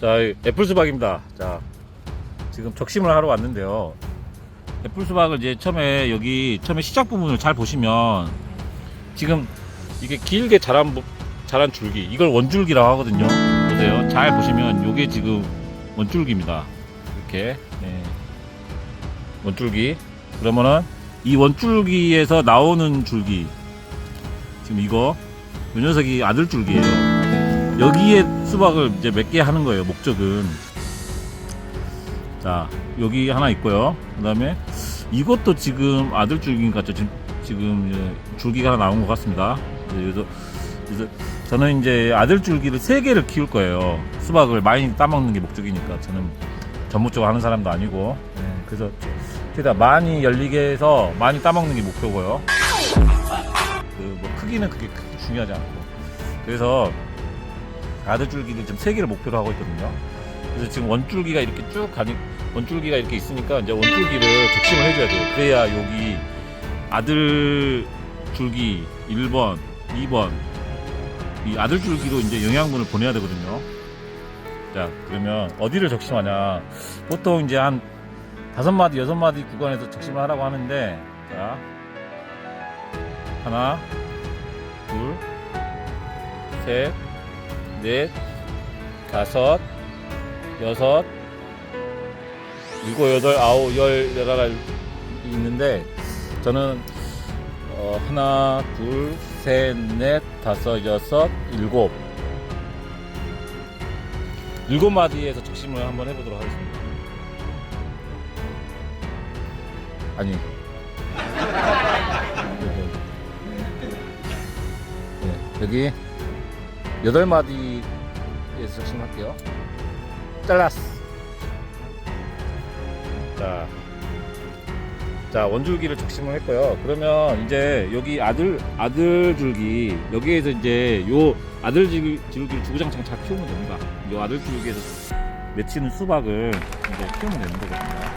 자, 이 애플 수박입니다. 자, 지금 적심을 하러 왔는데요. 애플 수박을 이제 처음에 여기 처음에 시작 부분을 잘 보시면 지금 이게 길게 자란 부- 자란 줄기 이걸 원줄기라고 하거든요. 보세요. 잘 보시면 이게 지금 원줄기입니다. 이렇게 네. 원줄기. 그러면은 이 원줄기에서 나오는 줄기 지금 이거 이 녀석이 아들 줄기예요. 여기에 수박을 이제 맺게 하는 거예요. 목적은. 자, 여기 하나 있고요. 그 다음에 이것도 지금 아들 줄기인 것 같죠. 지금, 지금 줄기가 하나 나온 것 같습니다. 네, 그래서, 그래서 저는 이제 아들 줄기를 세 개를 키울 거예요. 수박을 많이 따먹는 게 목적이니까 저는 전문적으로 하는 사람도 아니고. 네, 그래서 최대한 많이 열리게 해서 많이 따먹는 게 목표고요. 그 뭐 크기는 그게 크게 중요하지 않고. 그래서 아들 줄기를 지금 세 개를 목표로 하고 있거든요. 그래서 지금 원줄기가 이렇게 쭉 가니 원줄기가 이렇게 있으니까 이제 원줄기를 적심을 해줘야 돼요. 그래야 여기 아들 줄기 1번, 2번 이 아들 줄기로 이제 영양분을 보내야 되거든요. 자 그러면 어디를 적심하냐? 보통 이제 한 다섯 마디, 여섯 마디 구간에서 적심을 하라고 하는데 자 하나, 둘, 셋, 넷, 다섯, 여섯, 일곱, 여덟, 아홉, 열, 열하나 있는데 저는 어, 하나, 둘, 셋, 넷, 다섯, 여섯, 일곱 일곱 마디에서 적심을 한번 해보도록 하겠습니다. 아니. 네, 여기 여덟 마디에서 적심할게요. 잘랐어. 자, 자 원줄기를 적심을 했고요. 그러면 이제 여기 아들 아들 줄기 여기에서 이제 요 아들 줄- 줄기를 주구장창 잘 키우면 됩니다. 요 아들 줄기에서 맺히는 수박을 이제 키우면 되는 거거든요.